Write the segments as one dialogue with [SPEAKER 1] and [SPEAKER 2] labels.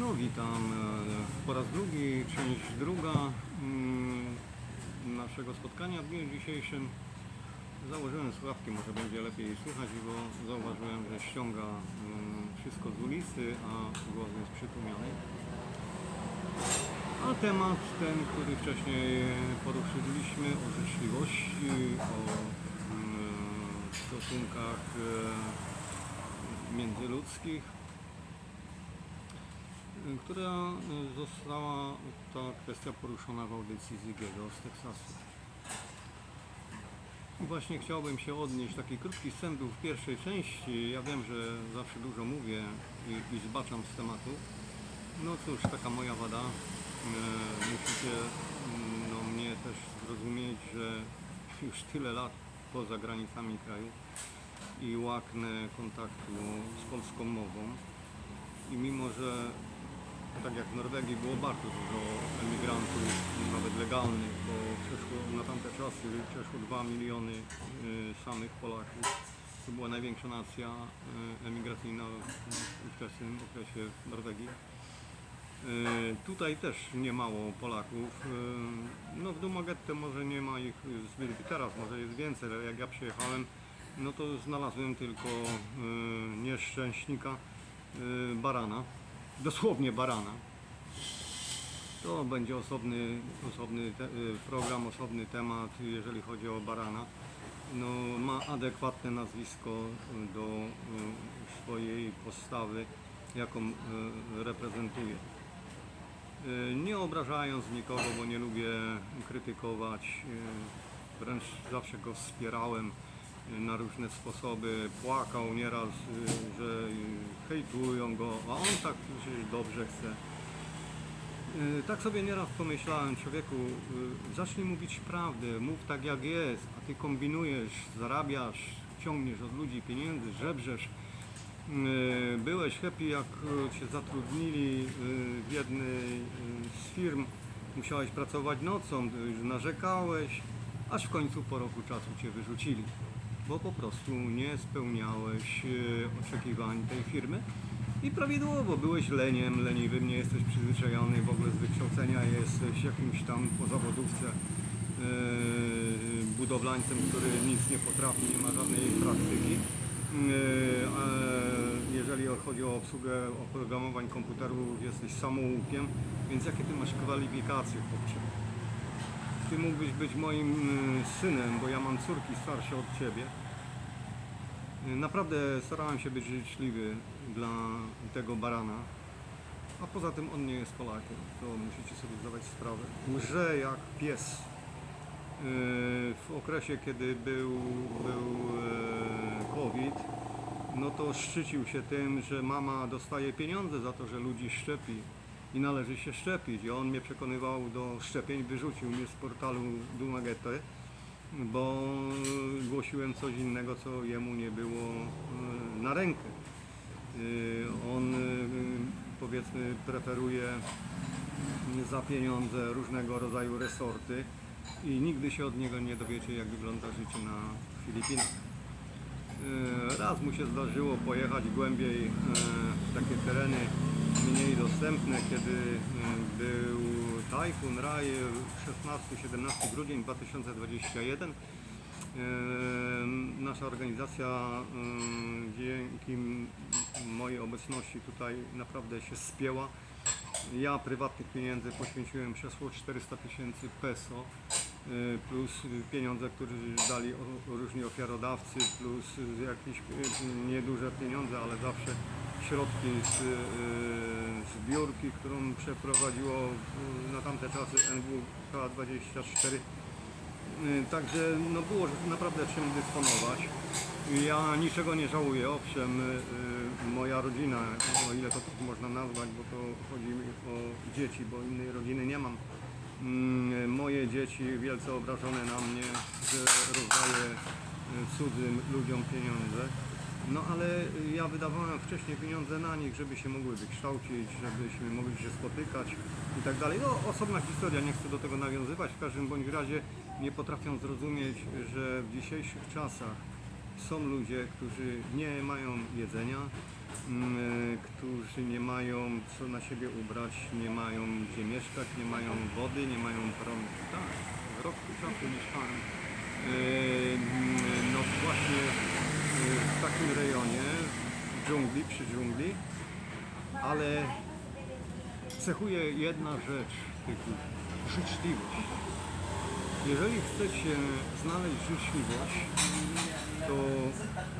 [SPEAKER 1] No witam e, po raz drugi, część druga mm, naszego spotkania w dniu dzisiejszym. Założyłem słuchawki, może będzie lepiej słychać, bo zauważyłem, że ściąga mm, wszystko z ulicy, a głos jest przytłumiony. A temat ten, który wcześniej poruszyliśmy, o życzliwości, o mm, stosunkach e, międzyludzkich, która y, została ta kwestia poruszona w audycji Zigiego z Teksasu. Właśnie chciałbym się odnieść, taki krótki wstęp był w pierwszej części. Ja wiem, że zawsze dużo mówię i, i zbaczam z tematu. No cóż, taka moja wada. E, Musicie mm, no, mnie też zrozumieć, że już tyle lat poza granicami kraju i łaknę kontaktu z polską mową. I mimo, że tak jak w Norwegii było bardzo dużo emigrantów, nawet legalnych, bo przeszło na tamte czasy przeszło 2 miliony y, samych Polaków. To była największa nacja y, emigracyjna w ówczesnym okresie w Norwegii. Y, Tutaj też nie mało Polaków. No w Dumagette może nie ma ich zbyt, teraz może jest więcej, ale jak ja przyjechałem, no to znalazłem tylko nieszczęśnika barana, dosłownie barana. To będzie osobny, osobny te, y, program, osobny temat, jeżeli chodzi o barana. No, ma adekwatne nazwisko do y, swojej postawy, jaką y, reprezentuje. Nie obrażając nikogo, bo nie lubię krytykować, wręcz zawsze go wspierałem na różne sposoby. Płakał nieraz, y, że y, hejtują go, a on tak dobrze chce. Y, Tak sobie nieraz pomyślałem, człowieku, zacznij mówić prawdę, mów tak jak jest, a ty kombinujesz, zarabiasz, ciągniesz od ludzi pieniędzy, żebrzesz. Byłeś happy, jak cię zatrudnili w jednej z firm, musiałeś pracować nocą, narzekałeś, aż w końcu po roku czasu cię wyrzucili, bo po prostu nie spełniałeś y, oczekiwań tej firmy. I prawidłowo, byłeś leniem, leniwym, nie jesteś przyzwyczajony w ogóle z wykształcenia, jesteś jakimś tam po zawodówce yy, budowlańcem, który nic nie potrafi, nie ma żadnej praktyki. A jeżeli chodzi o obsługę oprogramowań komputerów, jesteś samoukiem, więc jakie ty masz kwalifikacje, chłopcze? Ty mógłbyś być moim yy, synem, bo ja mam córki starsze od ciebie. Naprawdę starałem się być życzliwy dla tego barana, a poza tym on nie jest Polakiem, to musicie sobie zdawać sprawę. Łże jak pies. Yy, W okresie, kiedy był, był COVID, no to szczycił się tym, że mama dostaje pieniądze za to, że ludzi szczepi i należy się szczepić. I on mnie przekonywał do szczepień, wyrzucił mnie z portalu Dumagete bo głosiłem coś innego, co jemu nie było e, na rękę. E, On e, powiedzmy preferuje za pieniądze różnego rodzaju resorty i nigdy się od niego nie dowiecie, jak wygląda życie na Filipinach. Raz mu się zdarzyło pojechać głębiej w takie tereny mniej dostępne, kiedy e, był tajfun Raj 16-17 grudzień 2021. E, Nasza organizacja e, dzięki mojej obecności tutaj naprawdę się spięła. Ja prywatnych pieniędzy poświęciłem przeszło 400 tysięcy peso y, plus pieniądze, które dali różni ofiarodawcy, plus jakieś y, nieduże pieniądze, ale zawsze środki z y, zbiórki, którą przeprowadziło y, na tamte czasy NWK24. Y, Także no było naprawdę czym dysponować. Ja niczego nie żałuję, owszem, moja rodzina, o ile to tak można nazwać, bo to chodzi mi o dzieci, bo innej rodziny nie mam. Mm, Moje dzieci wielce obrażone na mnie, że rozdaję cudzym ludziom pieniądze. No ale ja wydawałem wcześniej pieniądze na nich, żeby się mogły wykształcić, żebyśmy mogli się spotykać i tak dalej. No osobna historia, nie chcę do tego nawiązywać. W każdym bądź razie nie potrafią zrozumieć, że w dzisiejszych czasach są ludzie, którzy nie mają jedzenia, mm, którzy nie mają co na siebie ubrać, nie mają gdzie mieszkać, nie mają wody, nie mają prądu. Tak, w roku czasu mieszkałem. Yy, No właśnie w takim rejonie, w dżungli, przy dżungli, ale cechuje jedna rzecz tych. Życzliwość. Jeżeli chcecie znaleźć życzliwość, to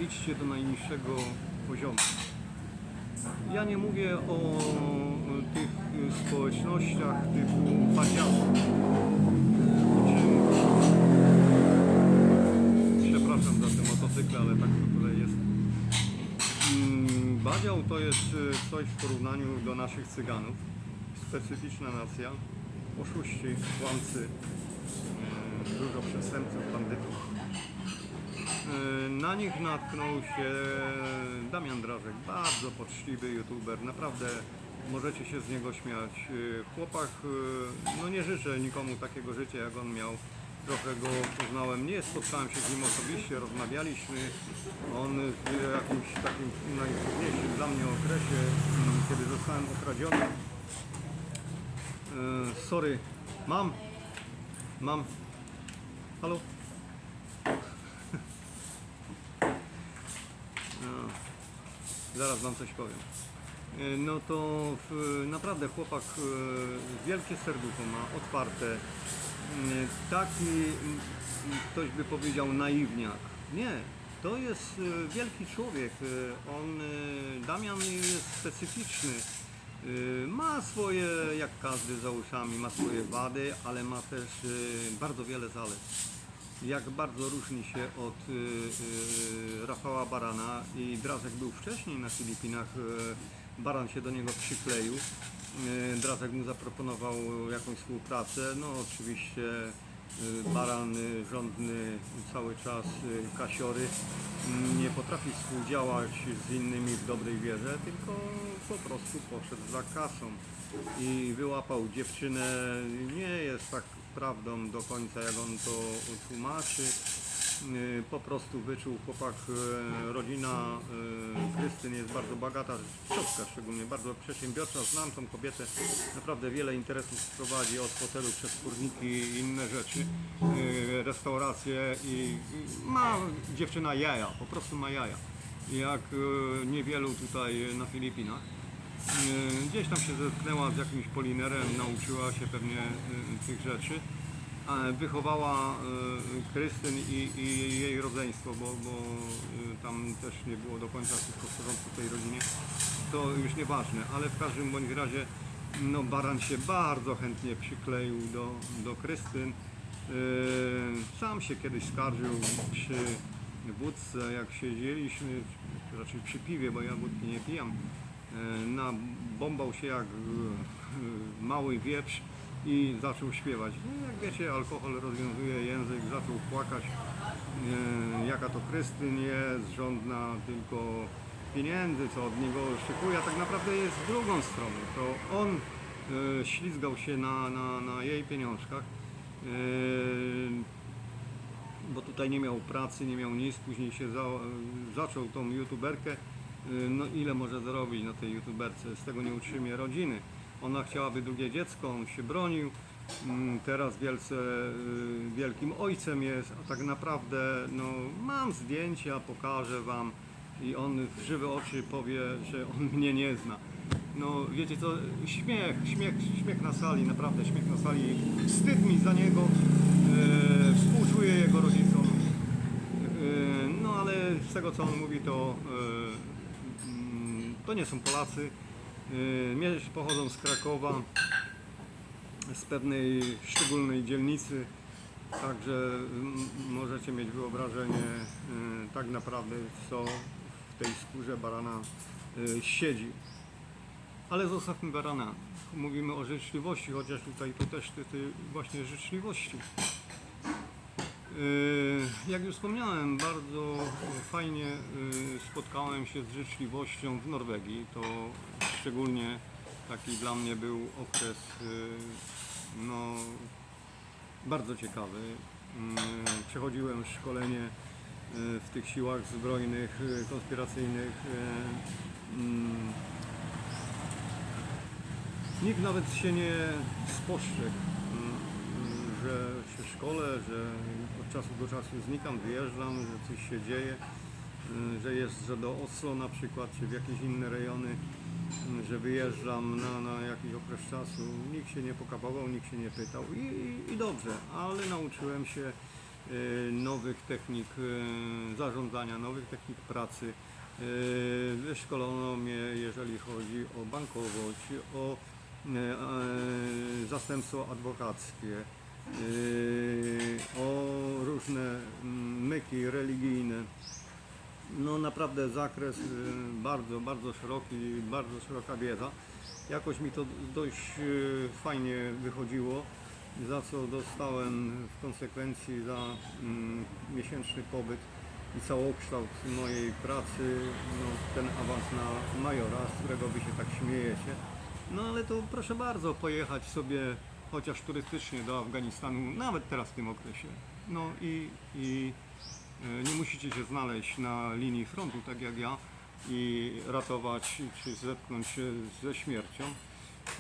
[SPEAKER 1] idźcie do najniższego poziomu. Ja nie mówię o tych społecznościach typu padziałów. Badział to jest y, coś w porównaniu do naszych Cyganów. Specyficzna nacja. Oszuści, kłamcy, y, dużo przestępców, bandytów. Y, Na nich natknął się Damian Drażek, bardzo poczciwy youtuber, naprawdę możecie się z niego śmiać. Chłopak, no nie życzę nikomu takiego życia jak on miał. Trochę go poznałem, nie spotkałem się z nim osobiście, rozmawialiśmy. On w jakimś takim najtrudniejszym dla mnie okresie, mm, kiedy zostałem okradziony. Y, Sorry, mam, mam. Halo? No, zaraz wam coś powiem. E, No to w, naprawdę chłopak e, wielkie serducho ma, otwarte. E, Taki, m, ktoś by powiedział, naiwniak. Nie, to jest e, wielki człowiek. E, On, e, Damian jest specyficzny. Ma swoje, jak każdy za uszami, ma swoje wady, ale ma też bardzo wiele zalet jak bardzo różni się od y, y, Rafała Barana i Drazek był wcześniej na Filipinach, y, Baran się do niego przykleił, y, Drazek mu zaproponował jakąś współpracę, no oczywiście y, Baran y, rządny cały czas kasiory y, nie potrafi współdziałać z innymi w dobrej wierze, tylko po prostu poszedł za kasą i wyłapał dziewczynę, nie jest tak prawdą do końca, jak on to tłumaczy. Yy, Po prostu wyczuł chłopak, yy, rodzina yy, Krystyn jest bardzo bogata, ciotka szczególnie, bardzo przedsiębiorcza. Znam tą kobietę, naprawdę wiele interesów prowadzi od hotelu przez kurniki i inne rzeczy, restauracje i ma dziewczyna jaja, po prostu ma jaja. Jak niewielu tutaj na Filipinach. Gdzieś tam się zetknęła z jakimś polinerem, nauczyła się pewnie tych rzeczy. A Wychowała yy, Krystyn i, i jej rodzeństwo, bo, bo yy, tam też nie było do końca wszystko w porządku w tej rodzinie. To już nieważne, ale w każdym bądź razie no, Baran się bardzo chętnie przykleił do, do Krystyn. Sam się kiedyś skarżył przy wódce, jak siedzieliśmy, raczej przy piwie, bo ja wódki nie pijam, e, nabombał się jak e, mały wieprz i zaczął śpiewać. No, jak wiecie, alkohol rozwiązuje język, zaczął płakać, e, jaka to Krystyn jest, żądna tylko pieniędzy, co od niego oczekuje, a tak naprawdę jest w drugą stronę. To on e, ślizgał się na, na, na jej pieniążkach. E, bo tutaj nie miał pracy, nie miał nic, później się za, zaczął tą youtuberkę, y, no ile może zarobić na tej youtuberce, z tego nie utrzymie rodziny. Ona chciałaby drugie dziecko, on się bronił, mm, teraz wielce, y, wielkim ojcem jest, a tak naprawdę no, mam zdjęcia, pokażę wam i on w żywe oczy powie, że on mnie nie zna. No wiecie co, śmiech, śmiech, śmiech na sali, naprawdę śmiech na sali, wstyd mi za niego, e, współczuję jego rodzicom. E, no ale z tego co on mówi to, e, to nie są Polacy, pochodzą z Krakowa, z pewnej szczególnej dzielnicy, także mm, możecie mieć wyobrażenie e, tak naprawdę co w tej skórze barana siedzi. Ale zostawmy barana. Mówimy o życzliwości, chociaż tutaj to też ty, ty właśnie życzliwości. Jak już wspomniałem, bardzo fajnie spotkałem się z życzliwością w Norwegii. To szczególnie taki dla mnie był okres yy, no, bardzo ciekawy. Yy, Przechodziłem szkolenie yy, w tych siłach zbrojnych, yy, konspiracyjnych. mm, nikt nawet się nie spostrzegł, mm, że się szkole, że od czasu do czasu znikam, wyjeżdżam, że coś się dzieje, mm, że jeżdżę do Oslo na przykład, czy w jakieś inne rejony, mm, że wyjeżdżam na, na jakiś okres czasu. Nikt się nie pokapował, nikt się nie pytał i, i, i dobrze, ale nauczyłem się e, nowych technik e, zarządzania, nowych technik pracy. E, Wyszkolono mnie, jeżeli chodzi o bankowość, o zastępstwo adwokackie, o różne myki religijne. No naprawdę zakres y, bardzo, bardzo szeroki, bardzo szeroka wiedza. Jakoś mi to dość y, fajnie wychodziło, za co dostałem w konsekwencji za mm, miesięczny pobyt i całokształt mojej pracy, no, ten awans na majora, z którego wy się tak śmiejecie. No ale to proszę bardzo pojechać sobie chociaż turystycznie do Afganistanu, nawet teraz w tym okresie. No i, i Nie musicie się znaleźć na linii frontu, tak jak ja, i ratować czy zetknąć się ze śmiercią.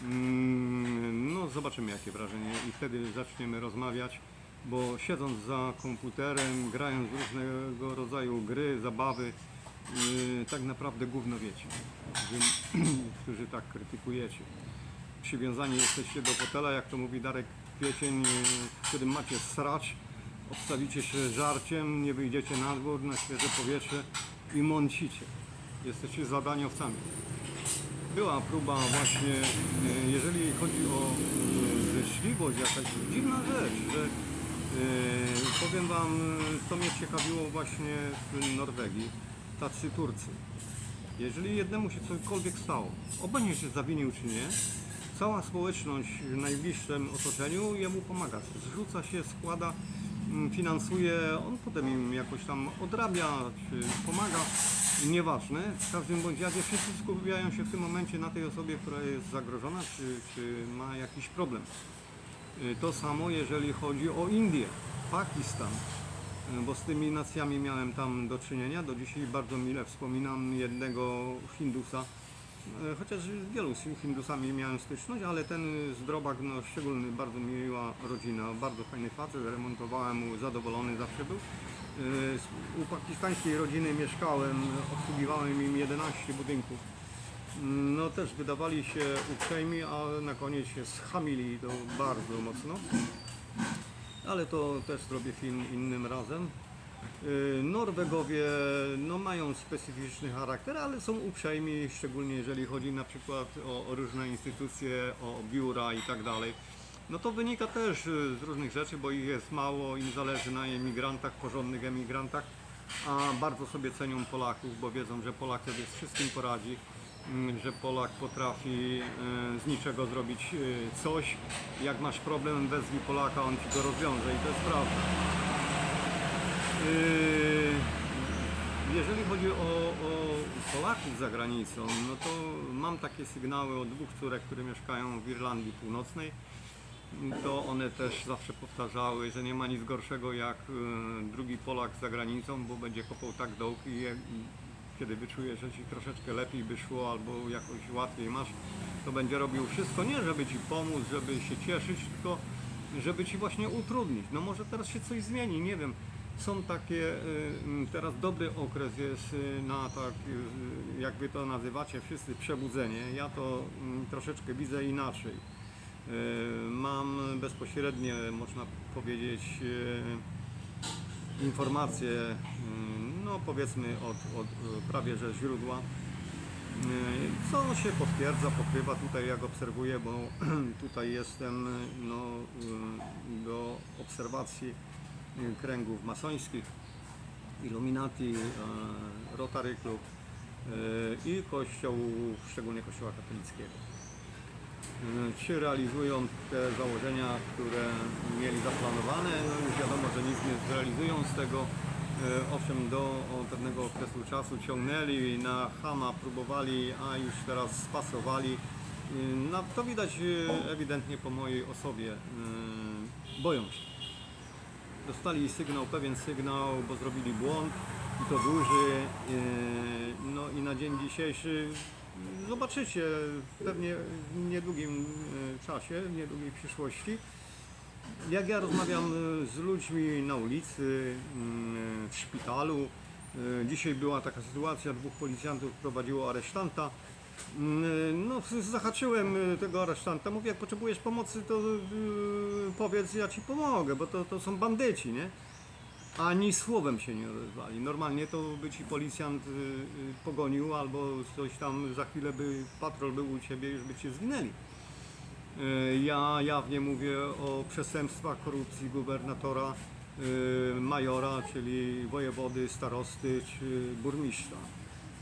[SPEAKER 1] Mm, No, zobaczymy jakie wrażenie i wtedy zaczniemy rozmawiać, bo siedząc za komputerem, grając w różnego rodzaju gry, zabawy, yy, tak naprawdę gówno wiecie, którzy tak krytykujecie. Przywiązani jesteście do fotela, jak to mówi Darek Kwiecień, yy, w którym macie srać, obstawicie się żarciem, nie wyjdziecie na dwór, na świeże powietrze i mącicie. Jesteście zadaniowcami. Była próba właśnie, e, jeżeli chodzi o e, życzliwość, jakaś dziwna rzecz, że e, powiem Wam, co mnie ciekawiło właśnie w Norwegii, tacy Turcy. Jeżeli jednemu się cokolwiek stało, obojętnie się zawinił czy nie, cała społeczność w najbliższym otoczeniu jemu pomaga. Zrzuca się, składa, finansuje, on potem im jakoś tam odrabia, czy pomaga. Nieważne, w każdym bądź razie wszyscy skupiają się w tym momencie na tej osobie, która jest zagrożona, czy, czy ma jakiś problem. Y, To samo jeżeli chodzi o Indię, Pakistan, y, bo z tymi nacjami miałem tam do czynienia. Do dzisiaj bardzo mile wspominam jednego Hindusa, chociaż z wielu Hindusami miałem styczność, ale ten zdrobak, no szczególny, bardzo miła rodzina, bardzo fajny facet, remontowałem mu, zadowolony zawsze był. Z- U pakistańskiej rodziny mieszkałem, obsługiwałem im 11 budynków. No też wydawali się uprzejmi, a na koniec się schamili to bardzo mocno. Ale to też zrobię film innym razem. Yy, Norwegowie no, mają specyficzny charakter, ale są uprzejmi, szczególnie jeżeli chodzi na przykład o, o różne instytucje, o biura i tak dalej. No to wynika też y, z różnych rzeczy, bo ich jest mało, im zależy na emigrantach, porządnych emigrantach, a bardzo sobie cenią Polaków, bo wiedzą, że Polak sobie z wszystkim poradzi, mm, że Polak potrafi y, z niczego zrobić y, coś. Jak masz problem, wezwij Polaka, on ci go rozwiąże i to jest prawda. Yy, Jeżeli chodzi o, o Polaków za granicą, no to mam takie sygnały od dwóch córek, które mieszkają w Irlandii Północnej. To one też zawsze powtarzały, że nie ma nic gorszego jak y, drugi Polak za granicą, bo będzie kopał tak dołki kiedy wyczuje, że ci troszeczkę lepiej by szło albo jakoś łatwiej masz, to będzie robił wszystko nie żeby ci pomóc, żeby się cieszyć, tylko żeby ci właśnie utrudnić. No może teraz się coś zmieni, nie wiem. Są takie, y, mm, teraz dobry okres jest y, na tak, y, jak wy to nazywacie wszyscy, przebudzenie. Ja to mm, troszeczkę widzę inaczej. Mam bezpośrednie, można powiedzieć, informacje, y, no powiedzmy od, od prawie że źródła, co się potwierdza, pokrywa tutaj jak obserwuję, bo tutaj jestem no, do obserwacji kręgów masońskich, Illuminati, y, Rotary Club y, i kościołów, szczególnie kościoła katolickiego. Y, Czy realizują te założenia, które mieli zaplanowane? No już wiadomo, że nic nie zrealizują z tego. Owszem, do pewnego okresu czasu ciągnęli na Hama, próbowali, a już teraz spasowali. No, to widać ewidentnie po mojej osobie. Boją się. Dostali sygnał, pewien sygnał, bo zrobili błąd. i to duży. Yy, No i na dzień dzisiejszy zobaczycie pewnie w niedługim yy, czasie, w niedługiej przyszłości. Jak ja rozmawiam y, z ludźmi na ulicy, y, w szpitalu, dzisiaj była taka sytuacja, dwóch policjantów prowadziło aresztanta. Y, No, zahaczyłem y, tego aresztanta, mówię, jak potrzebujesz pomocy, to y, powiedz, ja ci pomogę, bo to, to są bandyci, nie? Ani słowem się nie odezwali. Normalnie to by ci policjant y, y, pogonił, albo coś tam, za chwilę by patrol był u ciebie, już by cię zwinęli. Y, Ja jawnie mówię o przestępstwach korupcji gubernatora, y, majora, czyli wojewody, starosty czy burmistrza.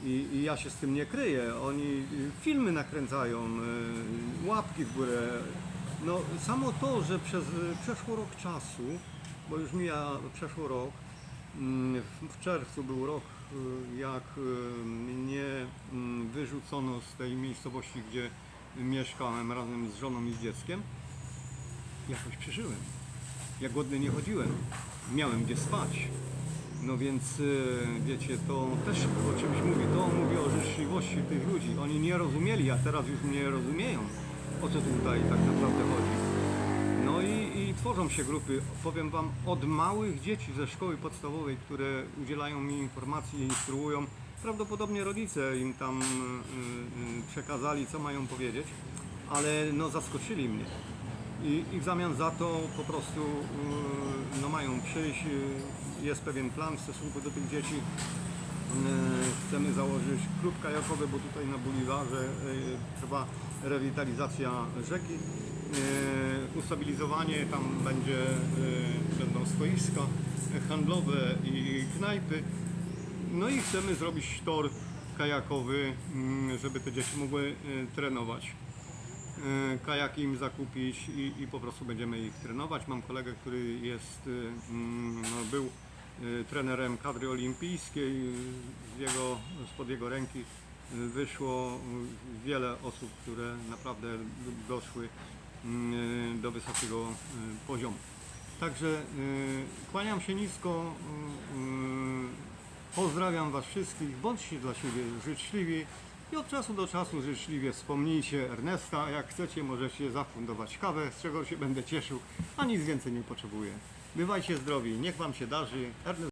[SPEAKER 1] I, I ja się z tym nie kryję. Oni y, filmy nakręcają, y, łapki w górę. No, samo to, że przez y, przeszło rok czasu, bo już mija przeszło rok, mm, w- czerwcu był rok, jak mnie mm, wyrzucono z tej miejscowości, gdzie mieszkałem razem z żoną i z dzieckiem, jakoś przeżyłem. Ja głodny nie chodziłem. Miałem gdzie spać. No więc y, wiecie, to też o czymś mówi. To mówi o życzliwości tych ludzi. Oni nie rozumieli, a teraz już mnie rozumieją, o co tutaj tak naprawdę chodzi. No i, i tworzą się grupy, powiem Wam, od małych dzieci ze szkoły podstawowej, które udzielają mi informacji i instruują. Prawdopodobnie rodzice im tam y, y, przekazali, co mają powiedzieć, ale no zaskoczyli mnie. I, I w zamian za to po prostu y, no, mają przyjść, y, jest pewien plan w stosunku do tych dzieci. Y, Chcemy założyć klub kajakowy, bo tutaj na Boliwarze y, trwa rewitalizacja rzeki. Ustabilizowanie, tam będzie, będą stoiska handlowe i knajpy. No i chcemy zrobić tor kajakowy, mm, żeby te dzieci mogły trenować kajaki im zakupić i, i po prostu będziemy ich trenować. Mam kolegę, który jest, y, mm, no, był y, trenerem kadry olimpijskiej. Z jego, spod jego ręki y, wyszło wiele osób, które naprawdę doszły do wysokiego poziomu. Także kłaniam się nisko, pozdrawiam Was wszystkich, bądźcie dla siebie życzliwi i od czasu do czasu życzliwie wspomnijcie Ernesta, jak chcecie możecie zafundować kawę, z czego się będę cieszył, a nic więcej nie potrzebuję. Bywajcie zdrowi, niech Wam się darzy. Ernest